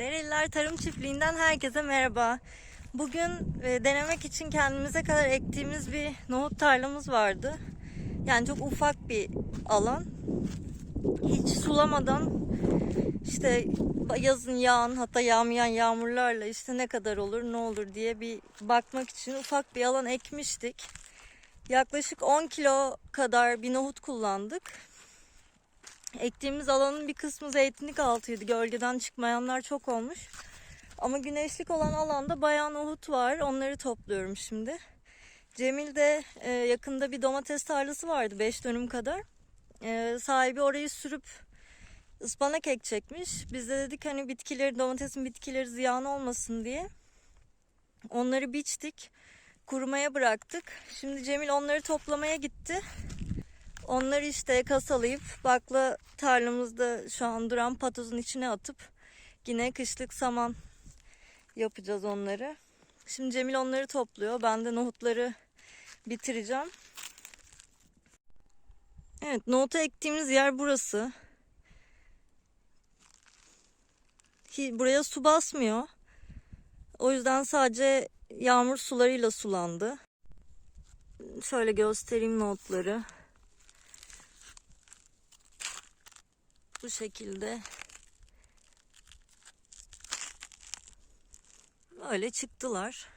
Dereliler Tarım Çiftliği'nden herkese merhaba. Bugün e, denemek için kendimize kadar ektiğimiz bir nohut tarlamız vardı. Yani çok ufak bir alan. Hiç sulamadan işte yazın yağan hatta yağmayan yağmurlarla işte ne kadar olur ne olur diye bir bakmak için ufak bir alan ekmiştik. Yaklaşık 10 kilo kadar bir nohut kullandık. Ektiğimiz alanın bir kısmı zeytinlik altıydı. Gölgeden çıkmayanlar çok olmuş. Ama güneşlik olan alanda bayağı nohut var. Onları topluyorum şimdi. Cemil de e, yakında bir domates tarlası vardı 5 dönüm kadar. E, sahibi orayı sürüp ıspanak ekecekmiş. Biz de dedik hani bitkileri domatesin bitkileri ziyan olmasın diye. Onları biçtik. Kurumaya bıraktık. Şimdi Cemil onları toplamaya gitti. Onları işte kasalayıp bakla tarlamızda şu an duran patozun içine atıp yine kışlık saman yapacağız onları. Şimdi Cemil onları topluyor. Ben de nohutları bitireceğim. Evet nohuta ektiğimiz yer burası. Buraya su basmıyor. O yüzden sadece yağmur sularıyla sulandı. Şöyle göstereyim nohutları. Bu şekilde. Böyle çıktılar.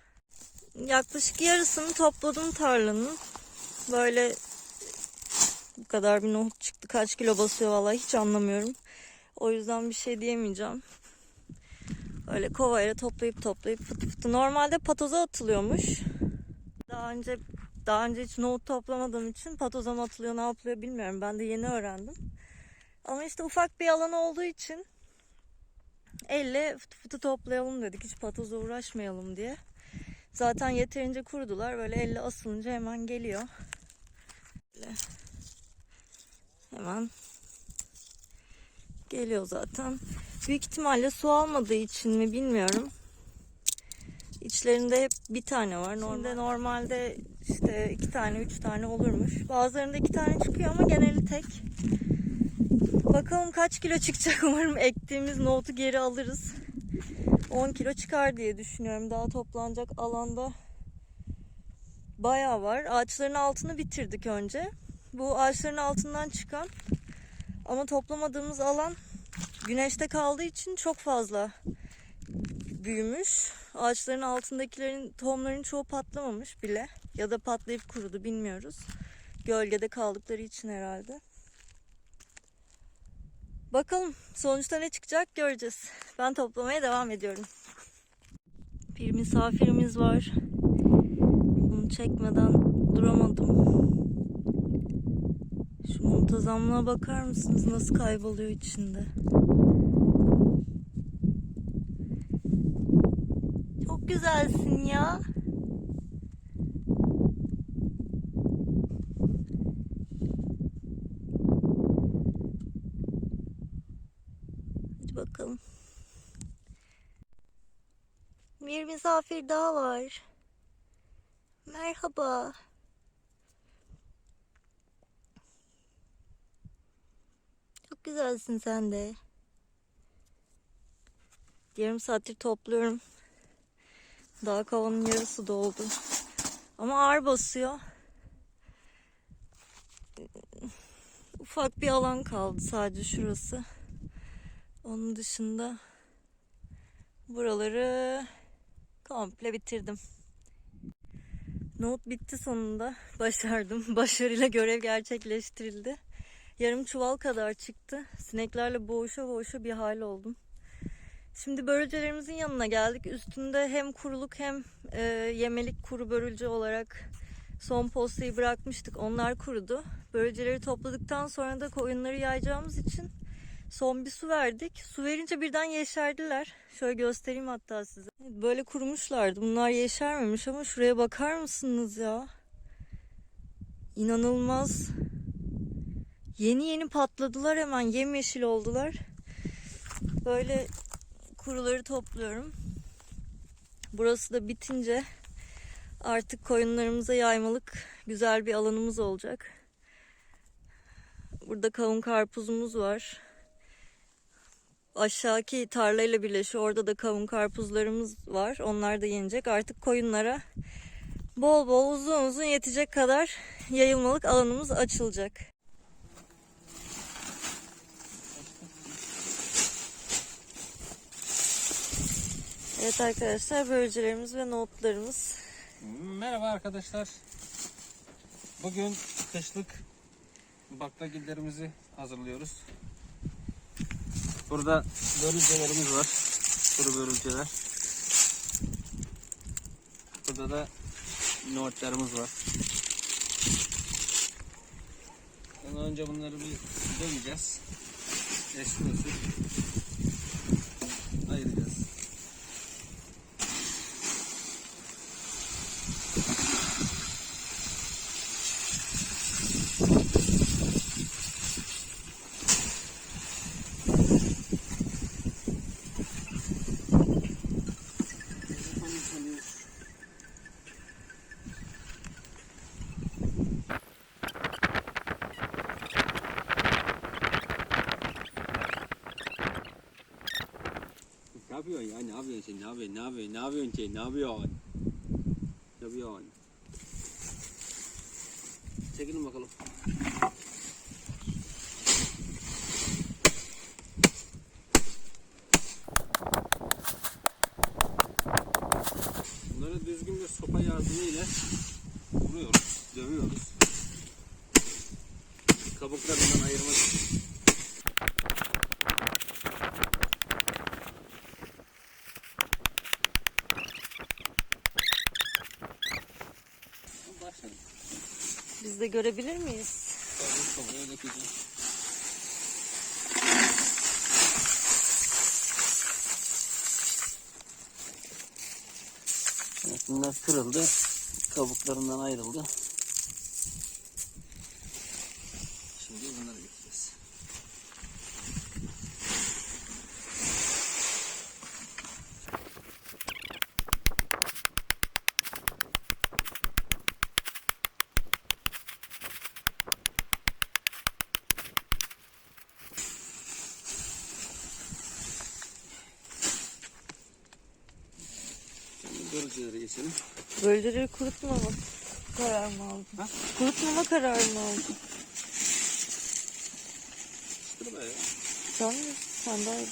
Yaklaşık yarısını topladım tarlanın. Böyle bu kadar bir nohut çıktı. Kaç kilo basıyor vallahi hiç anlamıyorum. O yüzden bir şey diyemeyeceğim. Öyle kovayla toplayıp toplayıp fıtı fıtı. Normalde patoza atılıyormuş. Daha önce daha önce hiç nohut toplamadığım için patoza mı atılıyor ne yapılıyor bilmiyorum. Ben de yeni öğrendim. Ama işte ufak bir alan olduğu için elle fıtı fıtı toplayalım dedik. Hiç patoza uğraşmayalım diye. Zaten yeterince kurudular. Böyle elle asılınca hemen geliyor. Böyle. Hemen geliyor zaten. Büyük ihtimalle su almadığı için mi bilmiyorum. İçlerinde hep bir tane var. Normalde normalde işte iki tane, üç tane olurmuş. Bazılarında iki tane çıkıyor ama geneli tek. Bakalım kaç kilo çıkacak umarım ektiğimiz nohutu geri alırız. 10 kilo çıkar diye düşünüyorum. Daha toplanacak alanda bayağı var. Ağaçların altını bitirdik önce. Bu ağaçların altından çıkan ama toplamadığımız alan güneşte kaldığı için çok fazla büyümüş. Ağaçların altındakilerin tohumların çoğu patlamamış bile. Ya da patlayıp kurudu bilmiyoruz. Gölgede kaldıkları için herhalde. Bakalım sonuçta ne çıkacak göreceğiz. Ben toplamaya devam ediyorum. Bir misafirimiz var. Bunu çekmeden duramadım. Şu muntazamlığa bakar mısınız nasıl kayboluyor içinde? Çok güzelsin ya. Hadi bakalım. Bir misafir daha var. Merhaba. Çok güzelsin sen de. Yarım saattir topluyorum. Daha kovanın yarısı doldu. Ama ağır basıyor. Ufak bir alan kaldı sadece şurası. Onun dışında buraları komple bitirdim. Nohut bitti sonunda. Başardım. Başarıyla görev gerçekleştirildi. Yarım çuval kadar çıktı. Sineklerle boğuşa boğuşa bir hal oldum. Şimdi börülcelerimizin yanına geldik. Üstünde hem kuruluk hem e, yemelik kuru börülce olarak son postayı bırakmıştık. Onlar kurudu. Börülceleri topladıktan sonra da koyunları yayacağımız için son bir su verdik. Su verince birden yeşerdiler. Şöyle göstereyim hatta size. Böyle kurumuşlardı. Bunlar yeşermemiş ama şuraya bakar mısınız ya? İnanılmaz. Yeni yeni patladılar hemen yemyeşil oldular. Böyle kuruları topluyorum. Burası da bitince artık koyunlarımıza yaymalık güzel bir alanımız olacak. Burada kavun karpuzumuz var. Aşağıki tarlayla birleşiyor. Orada da kavun karpuzlarımız var. Onlar da yenecek. Artık koyunlara bol bol uzun uzun yetecek kadar yayılmalık alanımız açılacak. Evet arkadaşlar börülcelerimiz ve nohutlarımız. Merhaba arkadaşlar. Bugün kışlık baklagillerimizi hazırlıyoruz. Burada börülcelerimiz var. Kuru börülceler. Burada da nohutlarımız var. Ondan önce bunları bir döveceğiz. Eski usul. Ayıracağız. Ne yapıyorsun ya? Ne yapıyorsun sen? Ne yapıyorsun? Ne yapıyorsun sen? Ne yapıyorsun? Ne yapıyorsun? Çekilin bakalım. Biz de görebilir miyiz? Evet, bunlar kırıldı. Kabuklarından ayrıldı. Şimdi bunları getireceğiz. Görücüleri geçelim. Bölgeleri kurutmama kararı mı aldın? Ha? Kurutmama kararı mı aldın? Be ya. Sen mi? Sen daha iyi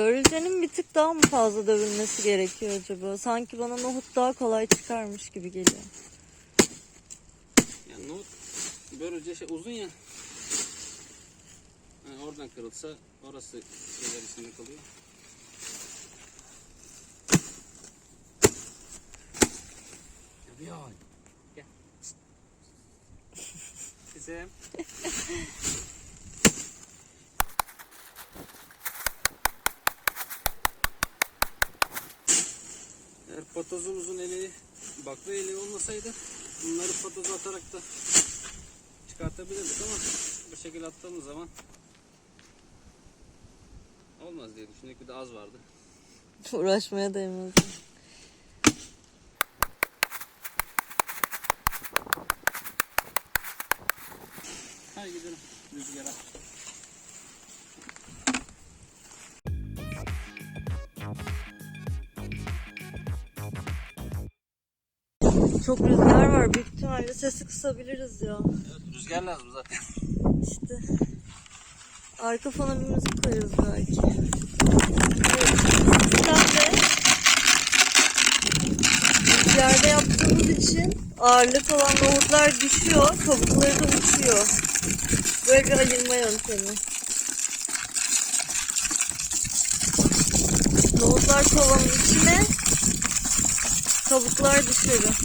Börülcenin bir tık daha mı fazla dövülmesi gerekiyor acaba? Sanki bana nohut daha kolay çıkarmış gibi geliyor. Yani nohut böylece şey uzun ya. Yani oradan kırılsa orası şeyler içinde kalıyor. Gel. Kızım. patozumuzun eli, bakla eli olmasaydı bunları patoza atarak da çıkartabilirdik ama bu şekilde attığımız zaman olmaz diye düşündük bir de az vardı. Uğraşmaya değmez. Hadi gidelim rüzgara. Çok rüzgar var. Büyük ihtimalle sesi kısabiliriz ya. Evet, rüzgar lazım zaten. İşte. Arka fona bir müzik koyarız belki. Evet. Sen de rüzgarda yaptığımız için ağırlık olan nohutlar düşüyor, kabukları da uçuyor. Böyle bir ayırma yöntemi. Nohutlar kovanın içine, kabuklar dışarı.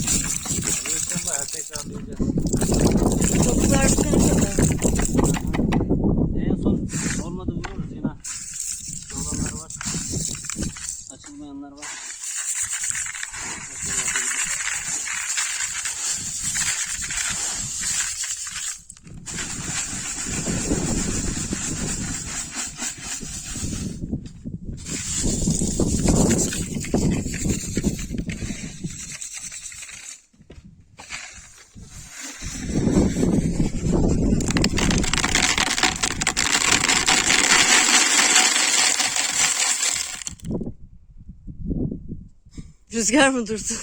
Rüzgar mı durdu?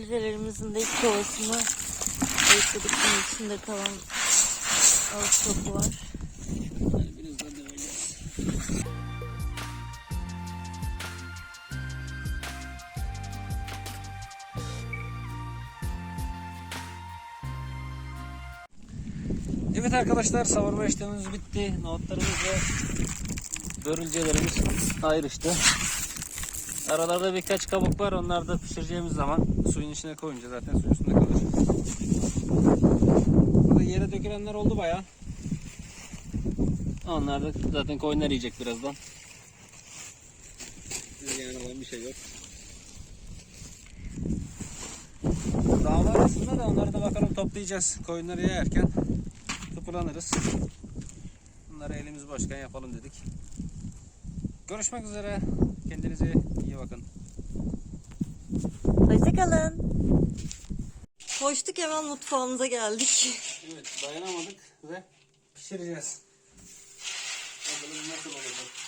Ölülerimizin de ilk kovasını ayıkladık. Bunun içinde kalan az topu var. Evet arkadaşlar savurma işlemimiz bitti. Nohutlarımız ve börülcelerimiz ayrıştı. Aralarda birkaç kabuk var. Onları da pişireceğimiz zaman suyun içine koyunca zaten suyun üstünde kalır. Burada yere dökülenler oldu bayağı. Onlar da zaten koyunlar yiyecek birazdan. Yani olan bir şey yok. Daha var aslında da onları da bakalım toplayacağız. Koyunları yerken tıpırlanırız. Bunları elimiz boşken yapalım dedik. Görüşmek üzere. Kendinize iyi bakın. Hoşçakalın. Koştuk hemen mutfağımıza geldik. Evet dayanamadık ve pişireceğiz. Bakalım nasıl olacak.